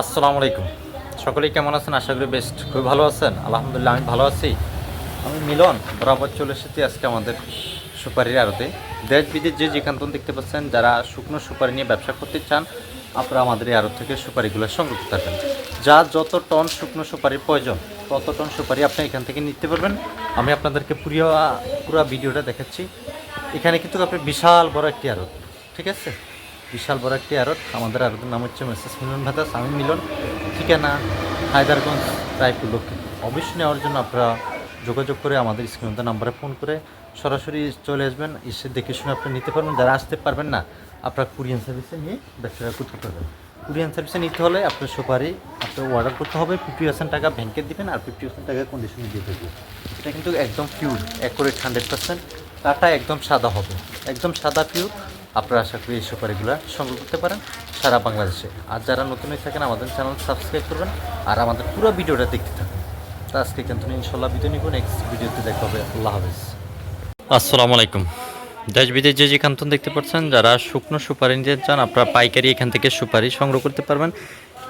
আসসালামু আলাইকুম। সকলেই কেমন আছেন? আশা করি বেস্ট খুবই ভালো আছেন। আলহামদুলিল্লাহ, আমি ভালো আছি। আমি মিলন, বরাবর চলে এসেছি আজকে আমাদের সুপারির আড়তে দেশ বিদেশ যে যেখান থেকে দেখতে পাচ্ছেন, যারা শুকনো সুপারি নিয়ে ব্যবসা করতে চান, আপনারা আমাদের এই আড়ত থেকে সুপারিগুলো সংগ্রহ পারবেন যা যত টন শুকনো সুপারির প্রয়োজন, তত টন সুপারি আপনি এখান থেকে নিতে পারবেন। আমি আপনাদেরকে পুরো পুরো ভিডিওটা দেখাচ্ছি। এখানে কিন্তু আপনার বিশাল বড় একটি আড়ত ঠিক আছে? বিশাল বড় একটি আড়ত। আমাদের আড়তের নাম হচ্ছে মেসেস মিলন ভাতা আমি মিলন, ঠিকানা হায়দারগঞ্জ, রায়পুর লক্ষ্মী অবশ্যই নেওয়ার জন্য আপনারা যোগাযোগ করে আমাদের স্ক্রিন নাম্বারে ফোন করে সরাসরি চলে আসবেন। এসে দেখে শুনে আপনি নিতে পারবেন। যারা আসতে পারবেন না, আপনারা কুরিয়ান সার্ভিসে নিয়ে ব্যবসা করতে পারবেন। কুরিয়ান সার্ভিসে নিতে হলে আপনার সুপারি, আপনার অর্ডার করতে হবে ফিফটি পার্সেন্ট টাকা ব্যাংকে দেবেন আর ফিফটি পার্সেন্ট টাকা কন্ডিশনে দিয়ে দেবেন। এটা কিন্তু একদম পিওর অ্যাকুরেট হান্ড্রেড পার্সেন্ট কাটা একদম সাদা হবে। একদম সাদা পিওর আপনারা আশা করি এই সুপারিগুলো সংগ্রহ করতে পারেন সারা বাংলাদেশে। আর যারা নতুন হয়ে থাকেন, আমাদের চ্যানেল সাবস্ক্রাইব করবেন আর আমাদের পুরো ভিডিওটা দেখতে থাকুন। তা আজকে কিন্তু ইনশাল্লাহ ভিডিও নিব। নেক্সট ভিডিওতে দেখা হবে। আল্লাহ হাফেজ। আসসালামু আলাইকুম। দেশ বিদেশ যে যেখান থেকে দেখতে পাচ্ছেন, যারা শুকনো সুপারি নিতে চান, আপনারা পাইকারি এখান থেকে সুপারি সংগ্রহ করতে পারবেন।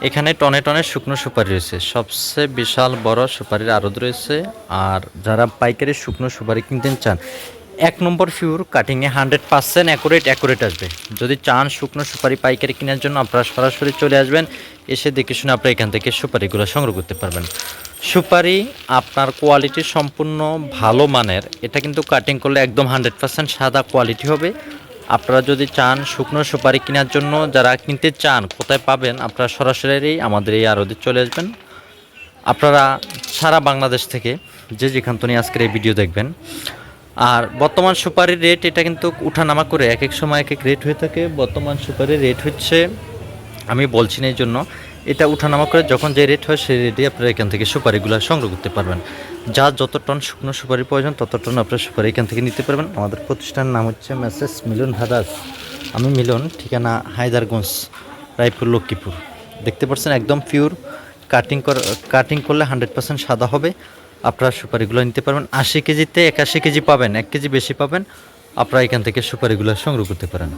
এখানে টনে টনে শুকনো সুপারি রয়েছে। সবচেয়ে বিশাল বড় সুপারির আড়ত রয়েছে। আর যারা পাইকারি শুকনো সুপারি কিনতে চান এক নম্বর ফিউর কাটিংয়ে হান্ড্রেড পার্সেন্ট অ্যাকুরেট অ্যাকুরেট আসবে। যদি চান শুকনো সুপারি পাইকারি কেনার জন্য আপনারা সরাসরি চলে আসবেন, এসে দেখে শুনে আপনারা এখান থেকে সুপারিগুলো সংগ্রহ করতে পারবেন। সুপারি আপনার কোয়ালিটি সম্পূর্ণ ভালো মানের, এটা কিন্তু কাটিং করলে একদম হান্ড্রেড পার্সেন্ট সাদা কোয়ালিটি হবে। আপনারা যদি চান শুকনো সুপারি কেনার জন্য, যারা কিনতে চান, কোথায় পাবেন, আপনারা সরাসরি আমাদের এই আরদে চলে আসবেন। আপনারা সারা বাংলাদেশ থেকে যে যেখান থেকে আজকের এই ভিডিও দেখবেন আর বর্তমান সুপারির রেট এটা কিন্তু উঠানামা করে এক এক সময় এক এক রেট হয়ে থাকে। বর্তমান সুপারির রেট হচ্ছে, আমি বলছি না এই জন্য, এটা উঠানামা করে যখন যে রেট হয় সেই রেটে আপনারা এখান থেকে সুপারিগুলো সংগ্রহ করতে পারবেন। যা যত টন শুকনো সুপারি প্রয়োজন তত টন আপনারা সুপারি এখান থেকে নিতে পারবেন। আমাদের প্রতিষ্ঠানের নাম হচ্ছে মেসেস মিলন ভাদাস আমি মিলন, ঠিকানা হায়দারগঞ্জ, রায়পুর, লক্ষ্মীপুর। দেখতে পাচ্ছেন একদম পিওর কাটিং কাটিং করলে হান্ড্রেড পার্সেন্ট সাদা হবে। আপনারা সুপারিগুলো নিতে পারবেন। আশি কেজিতে একাশি কেজি পাবেন, এক কেজি বেশি পাবেন। আপনারা এখান থেকে সুপারিগুলো সংগ্রহ করতে পারেন।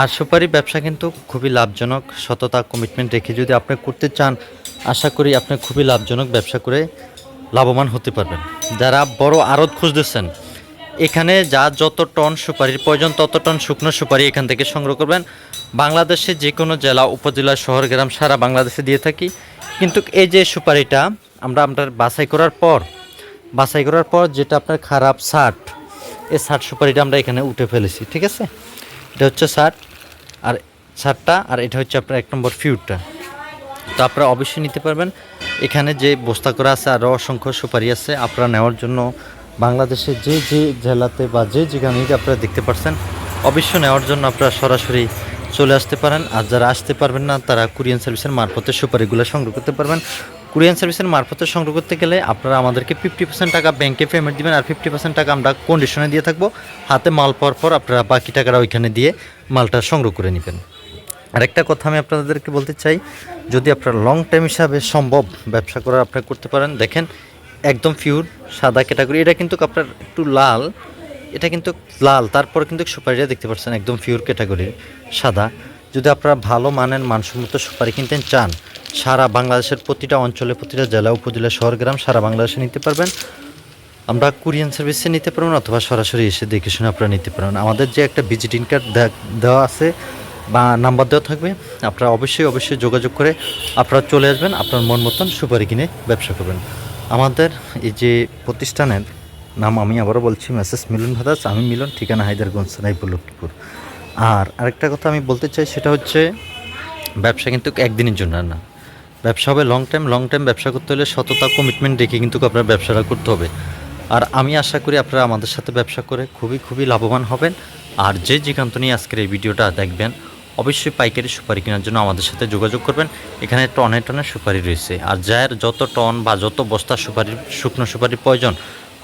আর সুপারি ব্যবসা কিন্তু খুবই লাভজনক। সততা কমিটমেন্ট রেখে যদি আপনি করতে চান, আশা করি আপনি খুবই লাভজনক ব্যবসা করে লাভবান হতে পারবেন। যারা বড় আড়ত খুঁজতেছেন, এখানে যা যত টন সুপারির প্রয়োজন, তত টন শুকনো সুপারি এখান থেকে সংগ্রহ করবেন। বাংলাদেশে যে কোনো জেলা, উপজেলা, শহর, গ্রাম সারা বাংলাদেশে দিয়ে থাকি। কিন্তু এই যে সুপারিটা আমরা আপনার বাছাই করার পর, বাছাই করার পর যেটা আপনার খারাপ শার্ট এই শার্ট সুপারিটা আমরা এখানে উঠে ফেলেছি, ঠিক আছে? এটা হচ্ছে শার্ট আর শার্টটা আর এটা হচ্ছে আপনার এক নম্বর ফিউরটা তো আপনারা অবশ্যই নিতে পারবেন। এখানে যে বস্তা করা আছে, আরও অসংখ্য সুপারি আছে, আপনারা নেওয়ার জন্য বাংলাদেশে যে যে জেলাতে বা যে যেখানে আপনারা দেখতে পাচ্ছেন অবশ্যই নেওয়ার জন্য আপনারা সরাসরি চলে আসতে পারেন। আর যারা আসতে পারবেন না, তারা কুরিয়ান সার্ভিসের মারফতে সুপারিগুলো সংগ্রহ করতে পারবেন। কুরিয়ান সার্ভিসের মারফতে সংগ্রহ করতে গেলে আপনারা আমাদেরকে ফিফটি পার্সেন্ট টাকা ব্যাংকে পেমেন্ট দিবেন আর ফিফটি পার্সেন্ট টাকা আমরা কন্ডিশনে দিয়ে থাকব। হাতে মাল পাওয়ার পর আপনারা বাকি টাকাটা ওইখানে দিয়ে মালটা সংগ্রহ করে নেবেন। আরেকটা কথা আমি আপনাদেরকে বলতে চাই, যদি আপনার লং টাইম হিসাবে সম্ভব ব্যবসা করা আপনি করতে পারেন, দেখেন একদম পিওর সাদা ক্যাটাগরি এটা কিন্তু আপনার একটু লাল, এটা কিন্তু লাল, তারপর কিন্তু সুপারিটা দেখতে পাচ্ছেন একদম পিওর ক্যাটাগরির সাদা। যদি আপনারা ভালো মানের মানসম্মত সুপারি কিনতে চান সারা বাংলাদেশের প্রতিটা অঞ্চলে, প্রতিটা জেলা, উপজেলা, শহর, গ্রাম সারা বাংলাদেশে নিতে পারবেন। আমরা কুরিয়ান সার্ভিসে নিতে পারবেন অথবা সরাসরি এসে দেখে শুনে আপনারা নিতে পারবেন। আমাদের যে একটা ভিজিটিং কার্ড দেওয়া আছে বা নাম্বার দেওয়া থাকবে, আপনারা অবশ্যই অবশ্যই যোগাযোগ করে আপনারা চলে আসবেন, আপনার মন মতন সুপারি কিনে ব্যবসা করবেন। আমাদের এই যে প্রতিষ্ঠানের নাম আমি আবারও বলছি, মেসেস মিলন ভাদাস আমি মিলন, ঠিকানা হায়দারগঞ্জ রায়পুর লক্ষ্মীপুর আর আরেকটা কথা আমি বলতে চাই, সেটা হচ্ছে, ব্যবসা কিন্তু একদিনের জন্য না। ব্যবসা হবে লং টাইম লং টাইম ব্যবসা করতে হলে সততা কমিটমেন্ট রেখে কিন্তু আপনার ব্যবসাটা করতে হবে। আর আমি আশা করি আপনারা আমাদের সাথে ব্যবসা করে খুবই খুবই লাভবান হবেন। আর যে যেখান্ত নিয়ে আজকের এই ভিডিওটা দেখবেন, অবশ্যই পাইকারি সুপারি কেনার জন্য আমাদের সাথে যোগাযোগ করবেন। এখানে টনে টনে সুপারি রয়েছে। আর যার যত টন বা যত বস্তা সুপারি শুকনো সুপারির প্রয়োজন,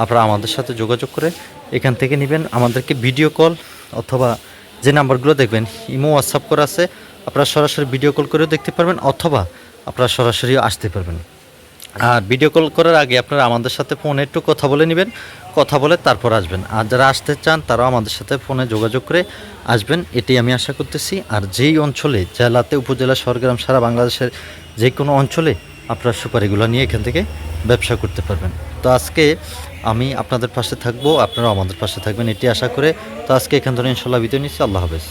আপনারা আমাদের সাথে যোগাযোগ করে এখান থেকে নেবেন। আমাদেরকে ভিডিও কল অথবা যে নাম্বারগুলো দেখবেন, ইমো হোয়াটসঅ্যাপ করা আছে। আপনারা সরাসরি ভিডিও কল করেও দেখতে পারবেন। অথবা আপনারা সরাসরি আসতে পারবেন। আর ভিডিও কল করার আগে আপনারা আমাদের সাথে ফোনে একটু কথা বলে নেবেন, কথা বলে তারপর আসবেন। আর যারা আসতে চান, তারাও আমাদের সাথে ফোনে যোগাযোগ করে আসবেন। এটি আমি আশা করতেছি, আর যেই অঞ্চলে, জেলাতে, উপজেলা সরগ্রাম সারা বাংলাদেশের যে কোনো অঞ্চলে আপনারা সুপারিগুলো নিয়ে এখান থেকে ব্যবসা করতে পারবেন। তো আজকে আমি আপনাদের পাশে থাকব, আপনারাও আমাদের পাশে থাকবেন, এটি আশা করে। তো আজকে এখান থেকে ইনশাল্লাহ বিদায় নিচ্ছি, আল্লাহ হাফেজ।